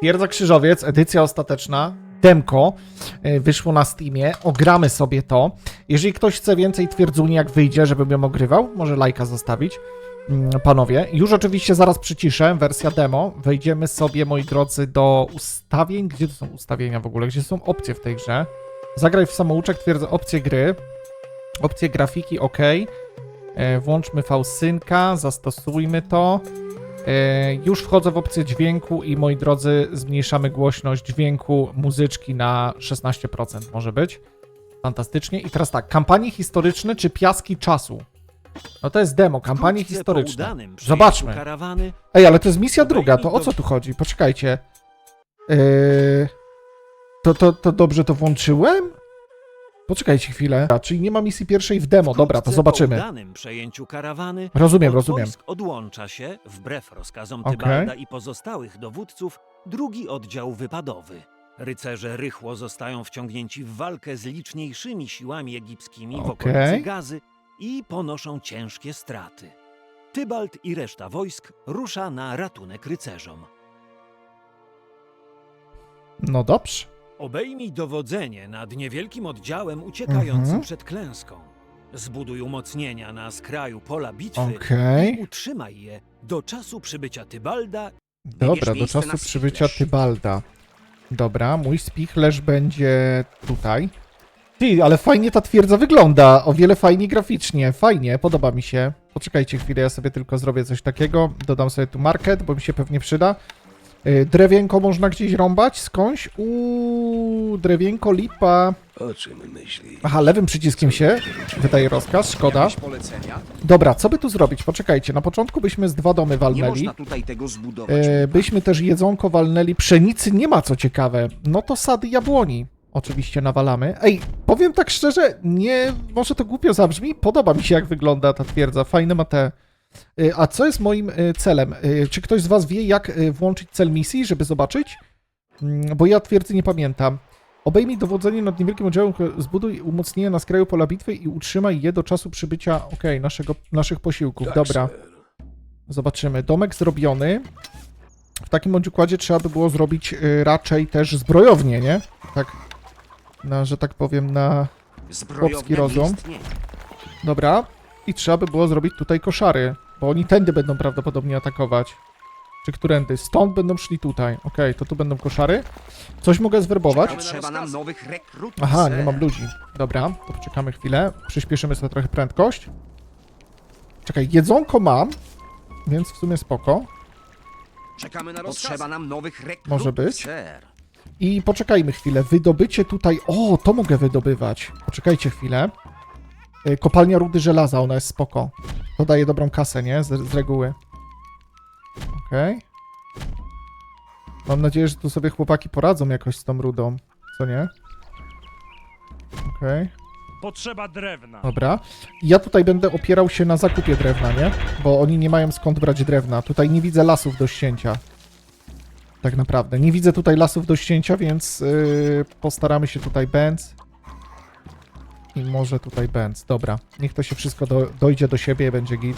Twierdza Krzyżowiec, edycja ostateczna, demko, y, wyszło na Steamie, ogramy sobie to. Jeżeli ktoś chce więcej twierdzuni, jak wyjdzie, żebym ją ogrywał, może lajka zostawić. Mm, Panowie, już oczywiście zaraz przyciszę, wersja demo. Wejdziemy sobie, moi drodzy, do ustawień. Gdzie to są ustawienia w ogóle? Gdzie są opcje w tej grze? Zagraj w samouczek, twierdzę opcje gry. Opcje grafiki, ok. E, Włączmy V-synka, zastosujmy to. E, Już wchodzę w opcję dźwięku i moi drodzy, zmniejszamy głośność dźwięku muzyczki na 16% może być. Fantastycznie. I teraz tak, kampanie historyczne czy piaski czasu? No to jest demo, kampanie Wkrótce po historyczne. udanym Zobaczmy. Karawany, Ej, ale to jest misja druga, to o co tu chodzi? Poczekajcie. Yy... To, to, to dobrze to włączyłem? Poczekajcie chwilę. A, czyli nie ma misji pierwszej w demo, dobra, to zobaczymy. Po udanym przejęciu karawany, Rozumiem, rozumiem. odłącza się, wbrew rozkazom Okej. Tybalda i pozostałych dowódców, drugi oddział wypadowy. Rycerze rychło zostają wciągnięci w walkę z liczniejszymi siłami egipskimi w okolicy Gazy i ponoszą ciężkie straty. Tybalt i reszta wojsk rusza na ratunek rycerzom. No dobrze. Obejmij dowodzenie nad niewielkim oddziałem uciekającym Mhm. przed klęską. Zbuduj umocnienia na skraju pola bitwy Okej. i utrzymaj je do czasu przybycia Tybalda. Dobra, do miejsce czasu na przybycia spichlerz. Tybalda. Dobra, mój spichlerz będzie tutaj. Ty, ale fajnie ta twierdza wygląda. O wiele fajniej graficznie. Fajnie, podoba mi się. Poczekajcie chwilę, ja sobie tylko zrobię coś takiego. Dodam sobie tu market, bo mi się pewnie przyda. Y, Drewienko można gdzieś rąbać skądś? Uuu, drewienko lipa. O czym myśli? Aha, lewym przyciskiem się wydaje rozkaz, szkoda. Jakieś polecenia? Dobra, co by tu zrobić? Poczekajcie, na początku byśmy z dwa domy Nie walnęli. można tutaj tego zbudować. E, byśmy też jedzonko walnęli. Pszenicy nie ma, co ciekawe. No to sady jabłoni. Oczywiście nawalamy. Ej, powiem tak szczerze, nie, może to głupio zabrzmi, podoba mi się jak wygląda ta twierdza, fajne ma te... E, A co jest moim e, celem? E, Czy ktoś z was wie, jak włączyć cel misji, żeby zobaczyć? Mm, Bo ja twierdzy nie pamiętam. Obejmij dowodzenie nad niewielkim oddziałem, zbuduj umocnienia na skraju pola bitwy i utrzymaj je do czasu przybycia, okej, naszego, naszych posiłków. Tak, Dobra. Zobaczymy. Domek zrobiony. W takim bądź układzie trzeba by było zrobić raczej też zbrojownię, nie? Tak. Na, że tak powiem, na. Chłopski rozum. Dobra. I trzeba by było zrobić tutaj koszary, bo oni tędy będą prawdopodobnie atakować. Czy którędy? Stąd będą szli tutaj. Okej, to tu będą koszary. Coś mogę zwerbować? Nam nowych rekrutów. Aha, nie mam ludzi. Dobra, to poczekamy chwilę. Przyspieszymy sobie trochę prędkość. Czekaj, jedzonko mam, więc w sumie spoko. Czekamy na. Potrzeba nam nowych rekrutów. Może być. I poczekajmy chwilę. Wydobycie tutaj. O, to mogę wydobywać. Poczekajcie chwilę. Y, Kopalnia rudy żelaza, ona jest spoko. To daje dobrą kasę, nie? Z, z reguły. Okej. Mam nadzieję, że tu sobie chłopaki poradzą jakoś z tą rudą. Co nie? Okej. Potrzeba drewna. Dobra. Ja tutaj będę opierał się na zakupie drewna, nie? Bo oni nie mają skąd brać drewna. Tutaj nie widzę lasów do ścięcia. Tak naprawdę. Nie widzę tutaj lasów do ścięcia, więc yy, postaramy się tutaj Benz. I może tutaj Benz. Dobra. Niech to się wszystko do, dojdzie do siebie, będzie git.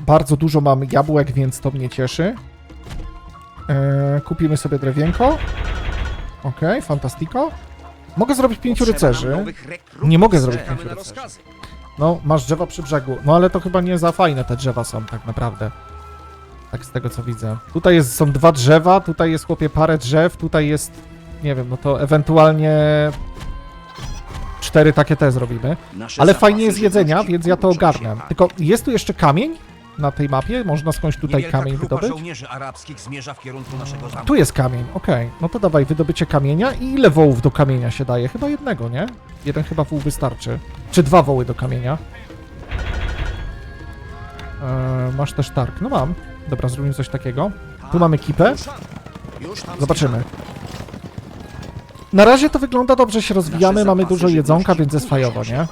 Bardzo dużo mam jabłek, więc to mnie cieszy. Yy, kupimy sobie drewienko. Okej, fantastiko. Mogę zrobić pięciu rycerzy. Nie mogę zrobić pięciu rycerzy. No, masz drzewa przy brzegu. No ale to chyba nie za fajne te drzewa są tak naprawdę. Tak z tego co widzę. Tutaj jest, są dwa drzewa, tutaj jest chłopie parę drzew, tutaj jest, nie wiem, no to ewentualnie cztery takie te zrobimy. Ale fajnie jest jedzenia, więc ja to ogarnę. Tylko jest tu jeszcze kamień na tej mapie? Można skądś tutaj Niewielka kamień grupa wydobyć? żołnierzy arabskich zmierza w kierunku naszego zamku. Tu jest kamień, okej. No to dawaj, wydobycie kamienia. I ile wołów do kamienia się daje? Chyba jednego, nie? Jeden chyba wół wystarczy. Czy dwa woły do kamienia? Eee, masz też targ. No mam. Dobra, zrobimy coś takiego. Tu mamy kipę. Już tam Zobaczymy. Na razie to wygląda dobrze, się rozwijamy, mamy dużo jedzonka, więc jest fajowo, nie?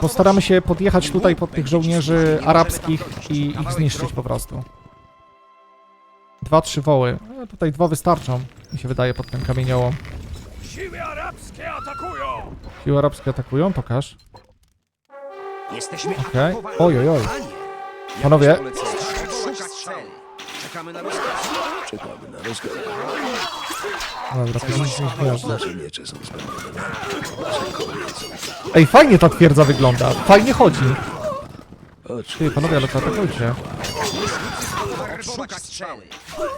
Postaramy się podjechać tutaj pod tych żołnierzy arabskich i ich zniszczyć po prostu. Dwa, trzy woły. E, tutaj dwa wystarczą, mi się wydaje, pod ten kamieniołom. Siły arabskie atakują! Siły arabskie atakują? Pokaż. Jesteśmy Okej. Oj, oj, oj. Panowie. Czekamy na rozkaz. Czekamy na. Dobra. Nasze miecze są spełnione. Konie są... Ej, fajnie ta twierdza wygląda. Fajnie chodzi. Ty, panowie, ale to atakujcie. Strzały.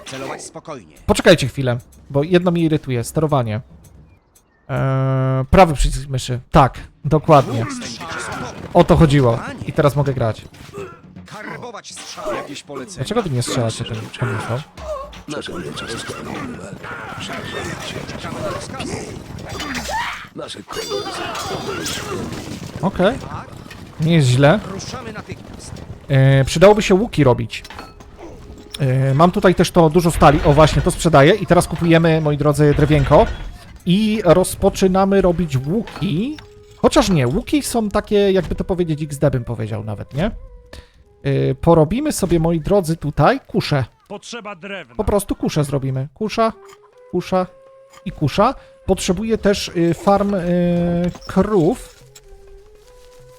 Celować spokojnie. Poczekajcie chwilę, bo jedno mnie irytuje. Sterowanie. Eee, prawy przycisk myszy. Tak, dokładnie. O to chodziło. I teraz mogę grać. Karbować strzały. Jakieś polecenie. Dlaczego wy nie strzelacie tym kamienią? Na rozkaz. Nasze. Okej. Nie jest źle. E, przydałoby się łuki robić. E, mam tutaj też to dużo stali. O, właśnie, to sprzedaję. I teraz kupujemy, moi drodzy, drewienko. I rozpoczynamy robić łuki. Chociaż nie, łuki są takie, jakby to powiedzieć, XD bym powiedział nawet, nie? E, porobimy sobie, moi drodzy, tutaj kusze. Potrzeba drewna. Po prostu kusze zrobimy. Kusza, kusza i kusza. Potrzebuję też y, farm y, krów.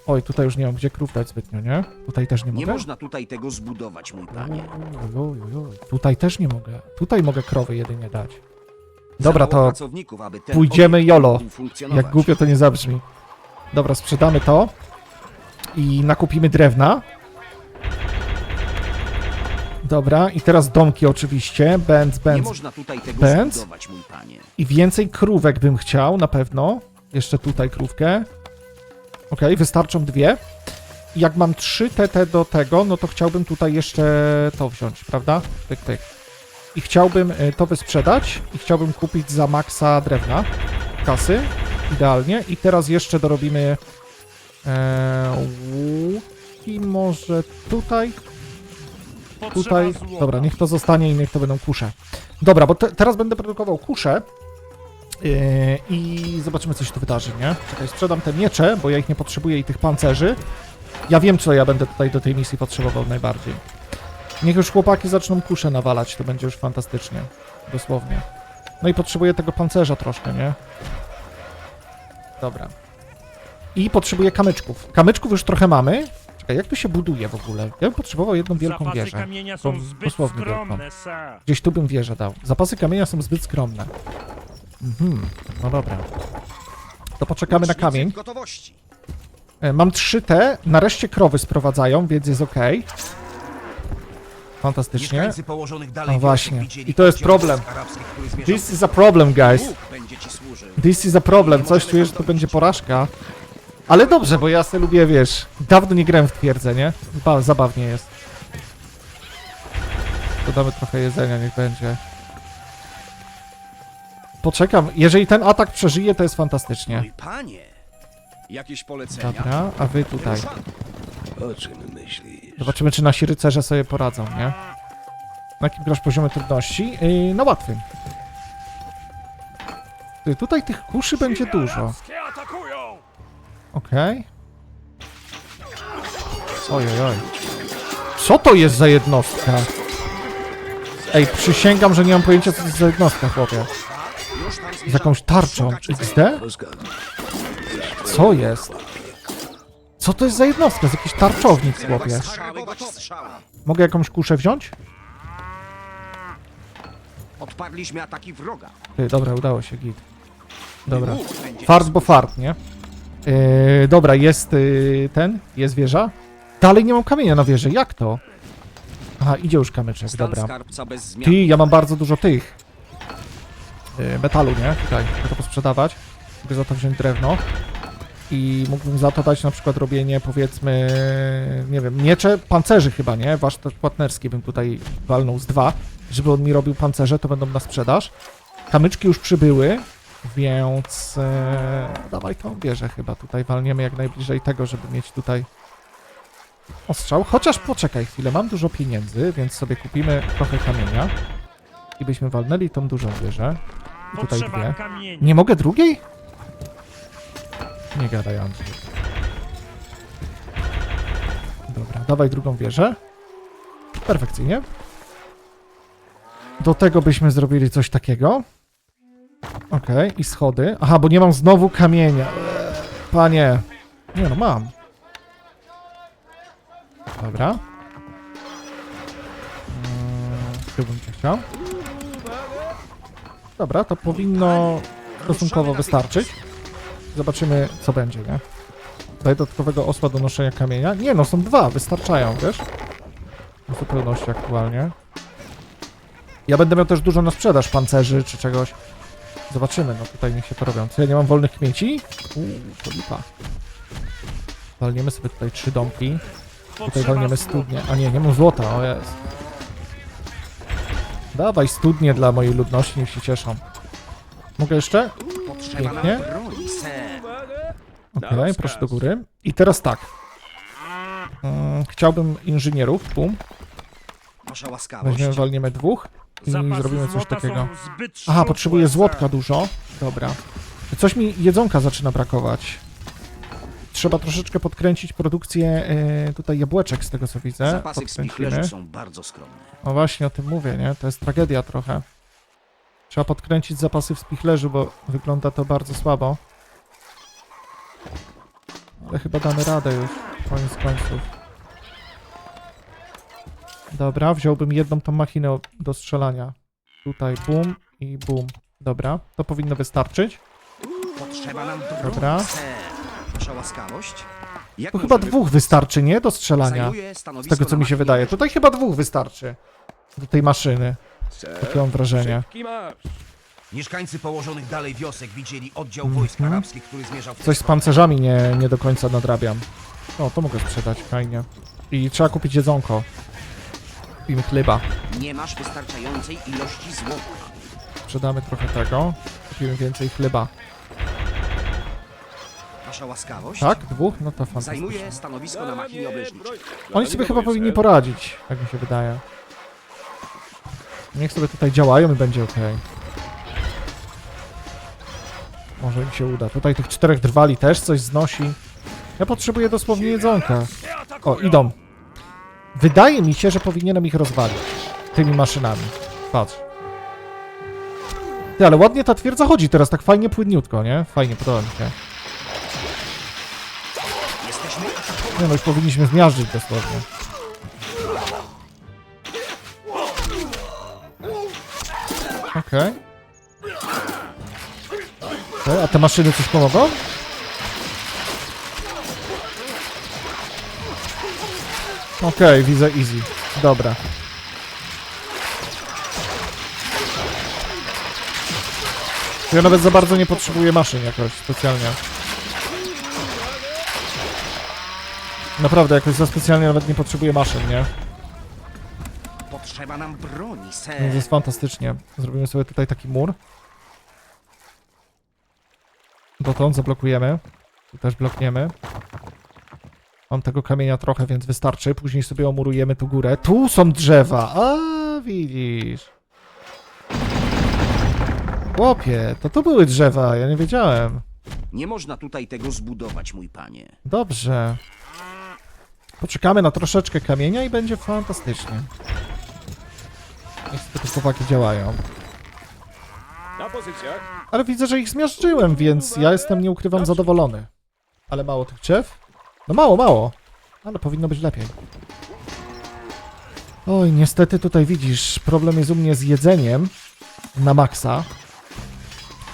Oj, tutaj już nie mam gdzie krów dać zbytnio, nie? Tutaj też nie Nie mogę. można tutaj tego zbudować, mój panie. Oj, oj, oj. Tutaj też nie mogę. Tutaj mogę krowy jedynie dać. Dobra, to pracowników, aby ten pójdziemy obiekt jolo. mógł funkcjonować. jak głupio to nie zabrzmi. Dobra, sprzedamy to. I nakupimy drewna. Dobra, i teraz domki oczywiście. Benz, Nie Benz, można tutaj tego Benz? zbudować, mój panie. I więcej krówek bym chciał, na pewno. Jeszcze tutaj krówkę. Ok, wystarczą dwie. I jak mam trzy TT do tego, no to chciałbym tutaj jeszcze to wziąć, prawda? Tyk, tyk. I chciałbym y, to wysprzedać i chciałbym kupić za maksa drewna. Kasy. Idealnie. I teraz jeszcze dorobimy e, łuki może tutaj. Tutaj. Dobra, niech to zostanie i niech to będą kusze. Dobra, bo te, teraz będę produkował kusze. Yy, I zobaczymy, co się tu wydarzy, nie? Czekaj, sprzedam te miecze, bo ja ich nie potrzebuję i tych pancerzy. Ja wiem, co ja będę tutaj do tej misji potrzebował najbardziej. Niech już chłopaki zaczną kusze nawalać, to będzie już fantastycznie. Dosłownie. No i potrzebuję tego pancerza troszkę, nie? Dobra. I potrzebuję kamyczków. Kamyczków już trochę mamy. Czekaj, jak tu się buduje w ogóle? Ja bym potrzebował jedną wielką Zapasy wieżę. kamienia są zbyt dosłownie wielką. skromne, sir. Gdzieś tu bym wieżę dał. Zapasy kamienia są zbyt skromne. Mhm, no dobra. To poczekamy na Łucznicy kamień. w gotowości. E, Mam 3T, nareszcie krowy sprowadzają, więc jest ok. Fantastycznie. Mieszkańcy położonych dalej No wiosek właśnie. widzieli I to jest oddział problem. wojsk arabskich, który zmierzał This is a problem, guys. Bóg będzie ci służył. This is a problem. Coś czuję, że to będzie porażka. Ale dobrze, bo ja sobie lubię, wiesz, dawno nie grałem w twierdzę, nie? Ba zabawnie jest. Dodamy trochę jedzenia, niech będzie. Poczekam. Jeżeli ten atak przeżyje, to jest fantastycznie. Mój panie. Jakieś polecenia? Dobra, a wy tutaj. O czym myślisz? Zobaczymy, czy nasi rycerze sobie poradzą, nie? Na jakim grasz poziomie trudności? Yy, na łatwym. Ty, tutaj tych kuszy będzie dużo. Okej. Oj, oj, oj. Co to jest za jednostka? Ej, przysięgam, że nie mam pojęcia, co to jest za jednostka, chłopie. Z jakąś tarczą. XD? Co jest? Co to jest za jednostka? Z jakiś tarczownik, chłopie. Mogę jakąś kuszę wziąć? Odparliśmy ataki wroga. Ty, dobra, udało się, git. Dobra. Fart bo fart, nie? Yy, dobra, jest yy, ten, jest wieża. Dalej nie mam kamienia na wieży, jak to? Aha, idzie już kamyczek, Stan dobra. skarbca bez zmian. Ty, ja mam bardzo dużo tych. Yy, metalu, nie? Tutaj, mogę to posprzedawać. Mogę za to wziąć drewno. I mógłbym za to dać na przykład robienie, powiedzmy, nie wiem, miecze, pancerzy chyba, nie? Warsztat płatnerski bym tutaj walnął z dwa. Żeby on mi robił pancerze, to będą na sprzedaż. Kamyczki już przybyły, więc e, dawaj tą wieżę chyba. Tutaj walniemy jak najbliżej tego, żeby mieć tutaj ostrzał. Chociaż poczekaj chwilę, mam dużo pieniędzy, więc sobie kupimy trochę kamienia. I byśmy walnęli tą dużą wieżę. I tutaj dwie. Nie mogę drugiej? Nie gadaj, Andrzej. Dobra, dawaj drugą wieżę. Perfekcyjnie. Do tego byśmy zrobili coś takiego. Okej, i schody. Aha, bo nie mam znowu kamienia. Panie. Nie no, mam. Dobra. Mm. Tył bym cię chciał. Dobra, to powinno stosunkowo wystarczyć. Zobaczymy, co będzie, nie? Daj dodatkowego osła do noszenia kamienia. Nie, no są dwa, wystarczają, wiesz? W zupełności aktualnie. Ja będę miał też dużo na sprzedaż pancerzy czy czegoś. Zobaczymy, no tutaj niech się to robią. Co, ja nie mam wolnych kmieci? Uuu, to lipa. Walniemy sobie tutaj trzy domki. Tutaj walniemy studnie. A nie, nie mam złota, o jest. Dawaj studnie dla mojej ludności, niech się cieszą. Mogę jeszcze? Pięknie. Okej, proszę do góry. I teraz tak. Mm, chciałbym inżynierów, łaskawość. Weźmiemy, walniemy dwóch Zapasy zrobimy coś takiego. Aha, potrzebuję złotka dużo. Dobra. Coś mi jedzonka zaczyna brakować. Trzeba troszeczkę podkręcić produkcję e, tutaj jabłeczek z tego co widzę. Zapasy w Podkręcimy. spichlerzu są bardzo skromne. No właśnie o tym mówię, nie? To jest tragedia trochę. Trzeba podkręcić zapasy w spichlerzu, bo wygląda to bardzo słabo. Ale chyba damy radę już, koniec końców. Dobra, wziąłbym jedną tą machinę do strzelania. Tutaj bum i bum. Dobra, to powinno wystarczyć. Potrzeba nam Dobra. Wasza łaskawość. Jak Tu chyba dwóch wystarczy, nie? Do strzelania. Z tego co mi się wydaje. Tutaj chyba dwóch wystarczy. Do tej maszyny. Takie mam wrażenie. Mieszkańcy położonych dalej wiosek widzieli oddział wojsk Mhm. arabskich, który zmierzał Coś z pancerzami nie, nie do końca nadrabiam. O, to mogę sprzedać, fajnie. I trzeba kupić jedzonko. Kupimy chleba. Nie masz wystarczającej ilości złota. Sprzedamy trochę tego. Kupimy więcej chleba. Wasza łaskawość. Tak? Dwóch? No to fantastycznie. Zajmuję stanowisko na machinie obleżniczej. Oni sobie chyba powinni poradzić, jak mi się wydaje. Niech sobie tutaj działają i będzie ok. Może im się uda. Tutaj tych czterech drwali też coś znosi. Ja potrzebuję dosłownie jedzonka. O, idą. Wydaje mi się, że powinienem ich rozwalić. Tymi maszynami. Patrz. Ty, ale ładnie ta twierdza chodzi teraz, tak fajnie płynniutko, nie? Fajnie, podoba mi się. Nie no, już powinniśmy zmiażdżyć dosłownie. Okej. Okej, a te maszyny coś pomogą? Okej, widzę easy. Dobra. Ja nawet za bardzo nie potrzebuję maszyn jakoś specjalnie. Naprawdę, jakoś za specjalnie nawet nie potrzebuję maszyn, nie? Potrzeba nam broni, Więc ser. jest fantastycznie. Zrobimy sobie tutaj taki mur. Dotąd zablokujemy. Tu też blokniemy. Mam tego kamienia trochę, więc wystarczy. Później sobie omurujemy tu górę. Tu są drzewa! A, widzisz. Chłopie, to tu były drzewa, ja nie wiedziałem. Nie można tutaj tego zbudować, mój panie. Dobrze. Poczekamy na troszeczkę kamienia i będzie fantastycznie. Niestety te chłopaki działają. Na pozycjach. Ale widzę, że ich zmiażdżyłem, więc ja jestem, nie ukrywam, zadowolony. Ale mało tych drzew? No mało, mało. Ale powinno być lepiej. Oj, niestety tutaj widzisz, problem jest u mnie z jedzeniem na maksa.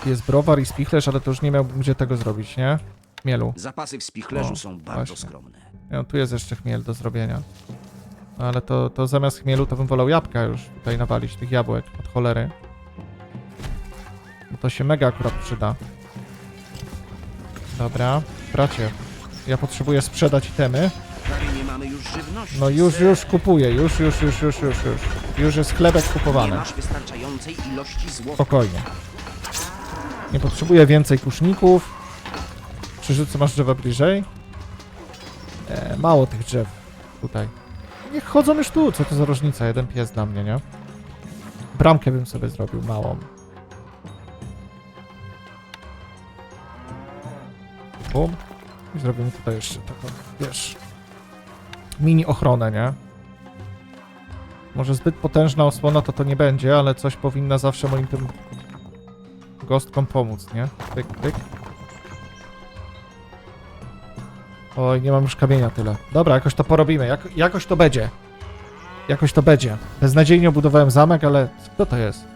Jest browar i spichlerz, ale to już nie miałbym gdzie tego zrobić, nie? Mielu. Zapasy w spichlerzu O, są bardzo właśnie. skromne. No, tu jest jeszcze chmiel do zrobienia. Ale to, to zamiast chmielu to bym wolał jabłka już tutaj nawalić, tych jabłek od cholery. No to się mega akurat przyda. Dobra, bracie, ja potrzebuję sprzedać itemy. Prawie nie mamy już żywności. No już, już kupuję, już, już, już, już, już, już. Już jest chlebek Nie kupowany. masz wystarczającej ilości złota. Spokojnie. Nie potrzebuję więcej kuszników. Krzyżycy masz drzewa bliżej? E, mało tych drzew tutaj. Niech chodzą już tu, co to za różnica? Jeden pies dla mnie, nie? Bramkę bym sobie zrobił małą. Bum. I zrobimy tutaj jeszcze taką, wiesz, mini ochronę, nie? Może zbyt potężna osłona to to nie będzie, ale coś powinna zawsze moim tym gostkom pomóc, nie? Pyk, pyk. Oj, nie mam już kamienia tyle. Dobra, jakoś to porobimy, jak, jakoś to będzie. Jakoś to będzie. Beznadziejnie obudowałem zamek, ale kto to jest?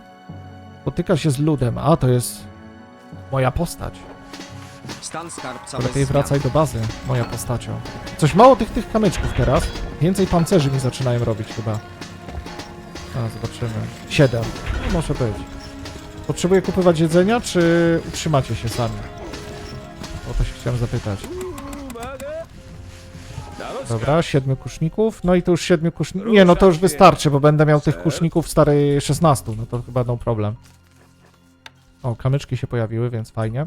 Spotyka się z ludem. A, to jest moja postać. Stan skarbca Lepiej wracaj do bazy, moja postacią. Coś mało tych, tych kamyczków teraz. Więcej pancerzy mi zaczynają robić chyba. A, zobaczymy. Siedem. No, może być. Potrzebuję kupować jedzenia, czy utrzymacie się sami? O to się chciałem zapytać. Dobra, siedmiu kuszników. No i to już siedmiu kuszników. Nie, no to już wystarczy, bo będę miał tych kuszników starej 16. No to chyba no problem. O, kamyczki się pojawiły, więc fajnie.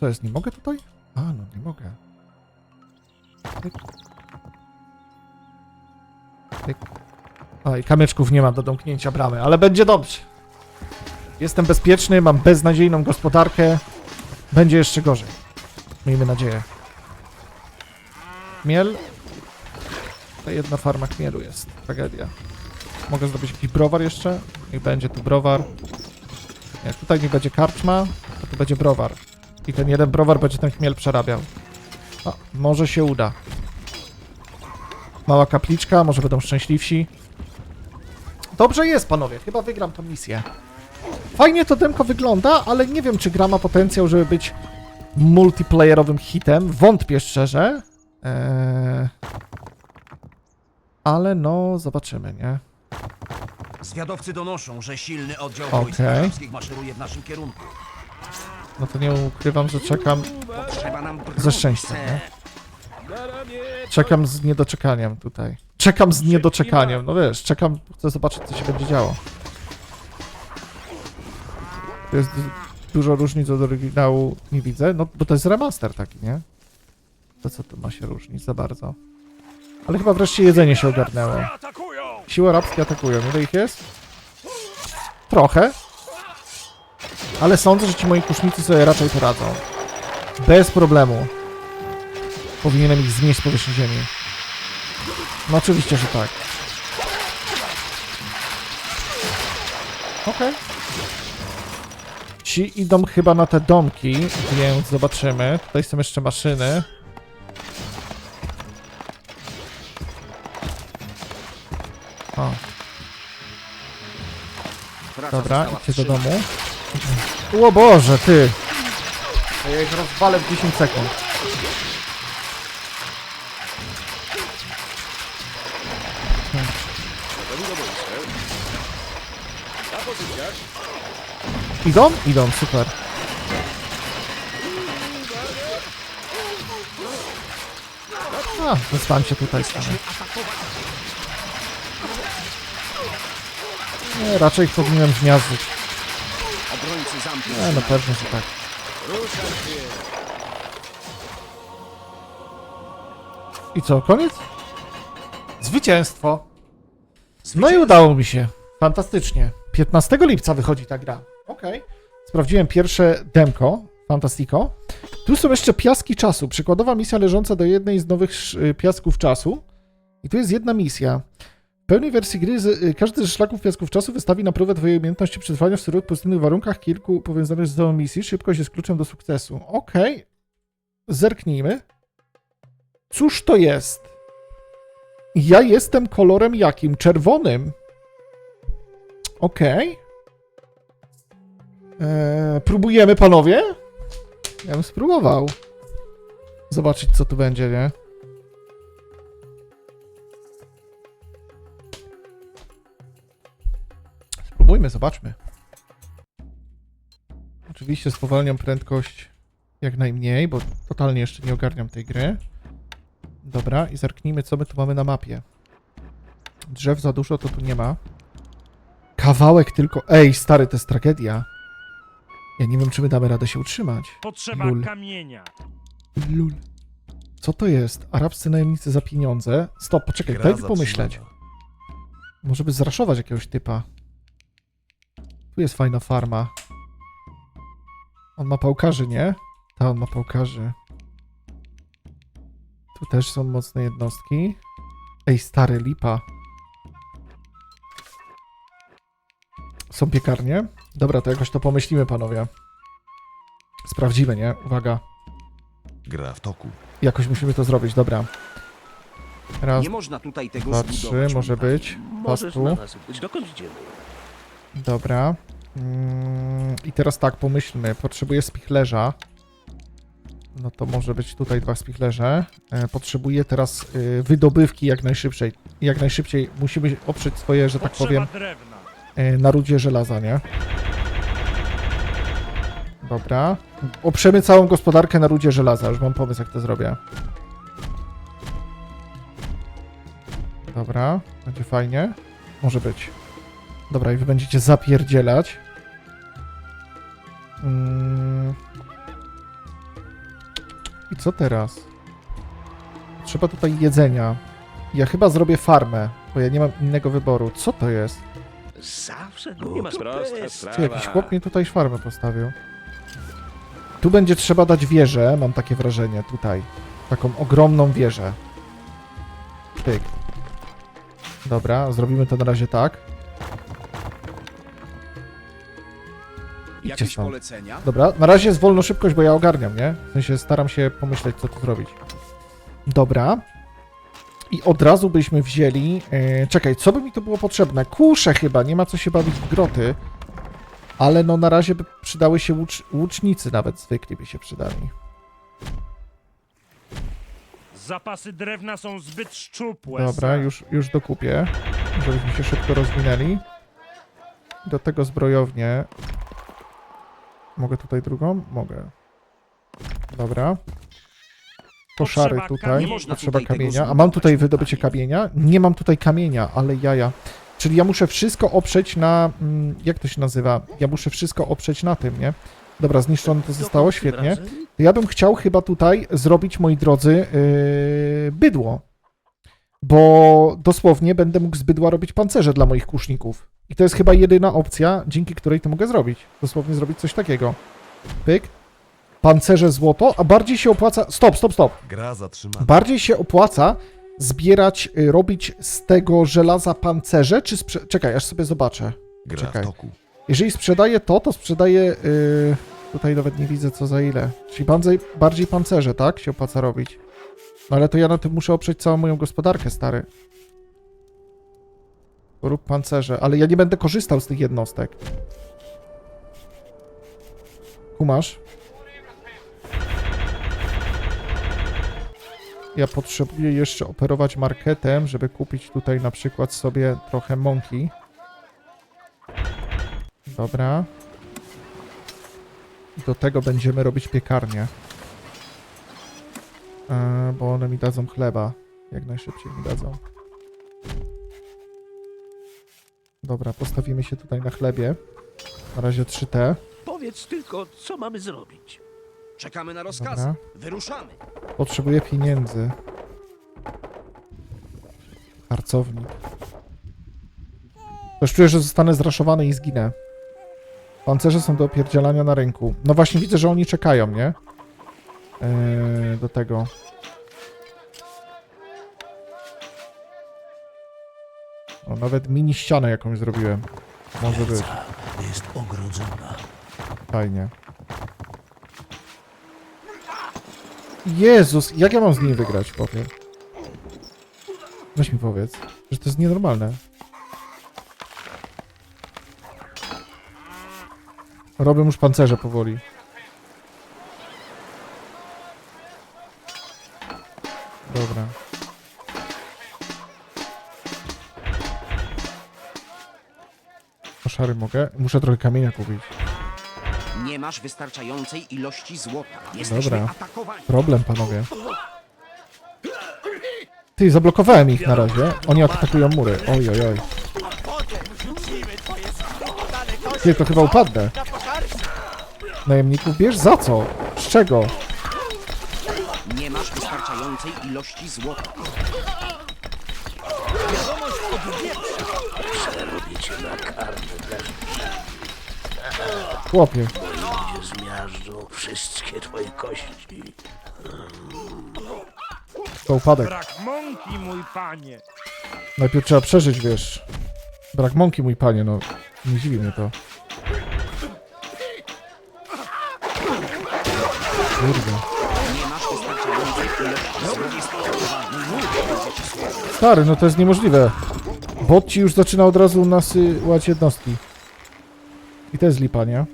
Co jest? Nie mogę tutaj? A, no nie mogę. Tyk. Tyk. O, i kamyczków nie mam do domknięcia bramy, ale będzie dobrze. Jestem bezpieczny, mam beznadziejną gospodarkę. Będzie jeszcze gorzej. Miejmy nadzieję. Miel. To jedna farma chmielu jest. Tragedia. Mogę zrobić jakiś browar jeszcze? Niech będzie tu browar. Nie, tutaj nie będzie karczma, to tu będzie browar. I ten jeden browar będzie ten chmiel przerabiał. O, może się uda. Mała kapliczka, może będą szczęśliwsi. Dobrze jest, panowie. Chyba wygram tą misję. Fajnie to demko wygląda, ale nie wiem, czy gra ma potencjał, żeby być multiplayerowym hitem. Wątpię szczerze. Eee... Ale no, zobaczymy, nie? Zwiadowcy donoszą, że silny oddział Okej. wojsk maszeruje w naszym kierunku. No to nie ukrywam, że czekam ze szczęściem, nie? Czekam z niedoczekaniem tutaj. Czekam z niedoczekaniem, no wiesz, czekam, chcę zobaczyć, co się będzie działo. Tu jest du- dużo różnic od oryginału, nie widzę, no bo to jest remaster taki, nie? To co tu ma się różnić za bardzo? Ale chyba wreszcie jedzenie się ogarnęło. Siły arabskie atakują. Ile ich jest? Trochę. Ale sądzę, że ci moi kusznicy sobie raczej poradzą. Bez problemu. Powinienem ich znieść z powierzchni ziemi. No oczywiście, że tak. Okej. Ci idą chyba na te domki, więc zobaczymy. Tutaj są jeszcze maszyny. O, Dobra, idźcie do domu. O Boże, ty! Ja ich rozwalę w 10 sekund. Idą? Idą, super. A, zostańcie tutaj sami. Nie, raczej ich powinienem zmiażdżyć. Zamku. Nie, no pewnie, że tak. Ruszam się! I co, koniec? Zwycięstwo. No i udało mi się. Fantastycznie. 15 lipca wychodzi ta gra. Okej. Sprawdziłem pierwsze demko. Fantastico. Tu są jeszcze piaski czasu. Przykładowa misja leżąca do jednej z nowych y, piasków czasu. I tu jest jedna misja. Pełnej wersji gry y, każdy ze szlaków piasków czasu wystawi na próbę twojej umiejętności przetrwania w surowych, pozytywnych warunkach kilku powiązanych z tą misji. Szybkość jest kluczem do sukcesu. Okej. Zerknijmy. Cóż to jest? Ja jestem kolorem jakim? Czerwonym. Okej. Eee, próbujemy, panowie? Ja bym spróbował. Zobaczyć, co tu będzie, nie? Spróbujmy, zobaczmy. Oczywiście spowalniam prędkość jak najmniej, bo totalnie jeszcze nie ogarniam tej gry. Dobra, i zerknijmy, co my tu mamy na mapie. Drzew za dużo to tu nie ma. Kawałek tylko. Ej, stary, to jest tragedia. Ja nie wiem, czy my damy radę się utrzymać. Potrzeba Lul. kamienia. Lul. Co to jest? Arabscy najemnicy za pieniądze. Stop, poczekaj, daj mi pomyśleć. Może by zraszować jakiegoś typa. Tu jest fajna farma. On ma pałkarzy, nie? Tak, on ma pałkarzy. Tu też są mocne jednostki. Ej, stary, lipa. Są piekarnie? Dobra, to jakoś to pomyślimy, panowie. Sprawdzimy, nie? Uwaga. Gra w toku. Jakoś musimy to zrobić, dobra. Raz, Nie można tutaj tego dwa, zbudować. trzy, może być. Możesz Pastu. na nas być. Dokąd idziemy? Dobra. Mm, I teraz tak, pomyślmy. Potrzebuję spichlerza. No to może być tutaj dwa spichlerze. E, potrzebuję teraz y, wydobywki jak najszybciej. Jak najszybciej musimy oprzeć swoje, że tak powiem, drewna. e, na rudzie żelaza, nie? Dobra. Oprzemy całą gospodarkę na rudzie żelaza. Już mam pomysł, jak to zrobię. Dobra. Będzie fajnie. Może być. Dobra, i wy będziecie zapierdzielać. Mm. I co teraz? Trzeba tutaj jedzenia. Ja chyba zrobię farmę, bo ja nie mam innego wyboru. Co to jest? Zawsze nie masz Prosta. Czy jakiś chłop mnie tutaj farmę postawił? Tu będzie trzeba dać wieżę, mam takie wrażenie, tutaj. Taką ogromną wieżę. Pyk. Dobra, zrobimy to na razie tak. Jakieś stąd. polecenia? Dobra, na razie jest wolno szybkość, bo ja ogarniam, nie? W sensie staram się pomyśleć, co tu zrobić. Dobra. I od razu byśmy wzięli... E, czekaj, co by mi tu było potrzebne? Kusze chyba, nie ma co się bawić w groty. Ale no na razie by przydały się łucz, łucznicy nawet zwykli by się przydali. Zapasy drewna są zbyt szczupłe. Dobra, już, już dokupię, żebyśmy się szybko rozwinęli. Do tego zbrojownię. Mogę tutaj drugą? Mogę. Dobra. Koszary Potrzeba tutaj, kamienia. potrzeba Tutaj tego kamienia. A mam tutaj wydobycie panie. kamienia? Nie mam tutaj kamienia, ale jaja. Czyli ja muszę wszystko oprzeć na... mm, Jak to się nazywa? Ja muszę wszystko oprzeć na tym, nie? Dobra, zniszczone to zostało, świetnie. Ja bym chciał chyba tutaj zrobić, moi drodzy, yy, bydło. Bo dosłownie będę mógł z bydła robić pancerze dla moich kuszników. I to jest chyba jedyna opcja, dzięki której to mogę zrobić. Dosłownie zrobić coś takiego. Pyk. Pancerze złoto, a bardziej się opłaca... Stop, stop, stop. Gra zatrzymana. Bardziej się opłaca zbierać, y, robić z tego żelaza pancerze, czy... Sprze- Czekaj, aż sobie zobaczę. Gra czekaj. w toku. Jeżeli sprzedaję to, to sprzedaję. Yy, tutaj nawet nie widzę co za ile. Czyli bardziej, bardziej pancerze, tak? Się opłaca robić. No ale to ja na tym muszę oprzeć całą moją gospodarkę, stary. Rób pancerze, ale ja nie będę korzystał z tych jednostek. Kumasz? Ja potrzebuję jeszcze operować marketem, żeby kupić tutaj na przykład sobie trochę mąki. Dobra. Do tego będziemy robić piekarnię. E, bo one mi dadzą chleba. Jak najszybciej mi dadzą. Dobra, postawimy się tutaj na chlebie. Na razie 3T. Powiedz tylko, co mamy zrobić. Czekamy na rozkazy. Dobra. Wyruszamy. Potrzebuję pieniędzy. Harcownik. Też czuję, że zostanę zraszowany i zginę. Pancerze są do opierdzielania na rynku. No właśnie widzę, że oni czekają, nie? Eee, do tego. O, nawet mini ścianę jakąś zrobiłem. Może być. Jest ogrodzona. Fajnie. Jezus, jak ja mam z nimi wygrać, powiem? Weź mi powiedz, że to jest nienormalne. Robię już pancerze powoli. Koszary mogę? Muszę trochę kamienia kupić. Nie masz wystarczającej ilości złota. Jesteśmy Dobra. atakowani. Problem, panowie. Ty, zablokowałem ich na razie. Oni atakują mury. Oj, oj, oj. Ty, to chyba upadnę. Najemników bierz? Za co? Z czego? Nie masz wystarczającej ilości złota. Przerobię cię na karny dla Chłopie. zmiażdżą wszystkie twoje kości. To upadek. Brak mąki, mój panie. Najpierw trzeba przeżyć, wiesz. Brak mąki, mój panie, no. Nie dziwi mnie to. Kurde. Stary, no to jest niemożliwe. Bot ci już zaczyna od razu nasyłać jednostki. I to jest lipa, nie?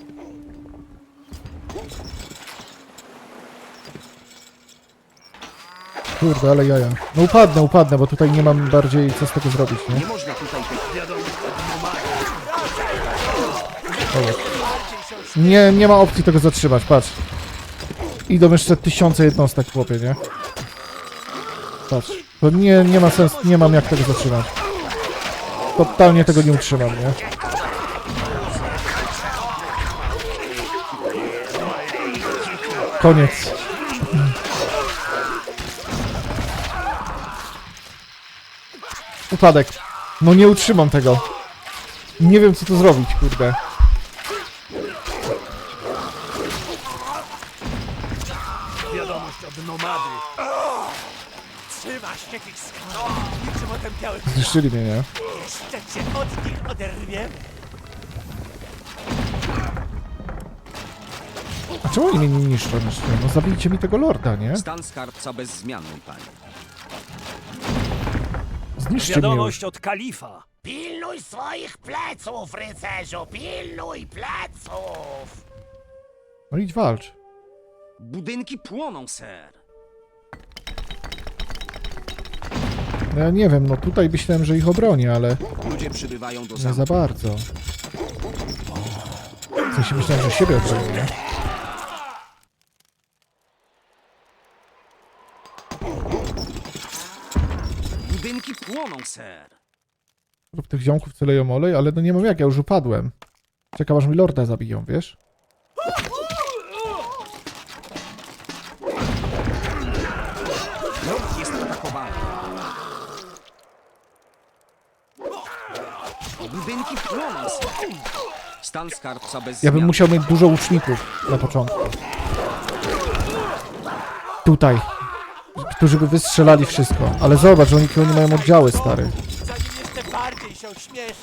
Kurde, ale jaja. No upadnę, upadnę, bo tutaj nie mam bardziej co z tego zrobić, nie? Nie można tutaj tych. Nie, nie ma opcji tego zatrzymać, patrz. Idą jeszcze tysiące jednostek, chłopie, nie? Patrz. To nie, nie ma sensu, nie mam jak tego zatrzymać. Totalnie tego nie utrzymam, nie? Koniec. Upadek. No nie utrzymam tego. Nie wiem co tu zrobić, kurde. Wiadomość od nomady. Trzyma się tych skał. Niczym otępiałych Zniszczyli mnie, nie? jeszcze cię od nich oderwiemy. A czemu oni mnie nie niszczą jeszcze? No zabijcie mi tego lorda, nie? Stan skarbca bezwzmianny, panie. Zniszczcie mnie już. Wiadomość od kalifa. Pilnuj swoich pleców, rycerzu! Pilnuj pleców! No idź walcz. Budynki płoną, ser. No ja nie wiem, no tutaj myślałem, że ich obronię, ale Ludzie przybywają do nie zamku. za bardzo. W sensie myślałem, że siebie obronię, Budynki płoną, ser. Rób tych ziomków co leją olej, ale no nie mam jak, ja już upadłem. Czekam aż mi lorda zabiją, wiesz? Lord jest atakowany. Budynki płoną, ser. Stan skarbca Ja bezwzmianny. bym musiał mieć dużo łuczników na początku. Tutaj. Którzy by wystrzelali wszystko. Ale zobacz, oni, jakie oni mają oddziały, stary. Zanim jeszcze bardziej się ośmieszy.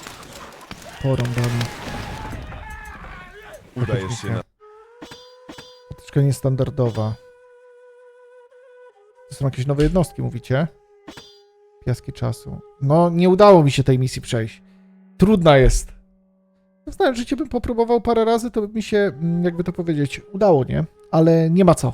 Udajesz się na... Troszkę niestandardowa. To są jakieś nowe jednostki, mówicie? Piaski czasu. No, nie udało mi się tej misji przejść. Trudna jest. Znając życie bym popróbował parę razy, to by mi się, mm, jakby to powiedzieć, udało, nie? Ale nie ma co.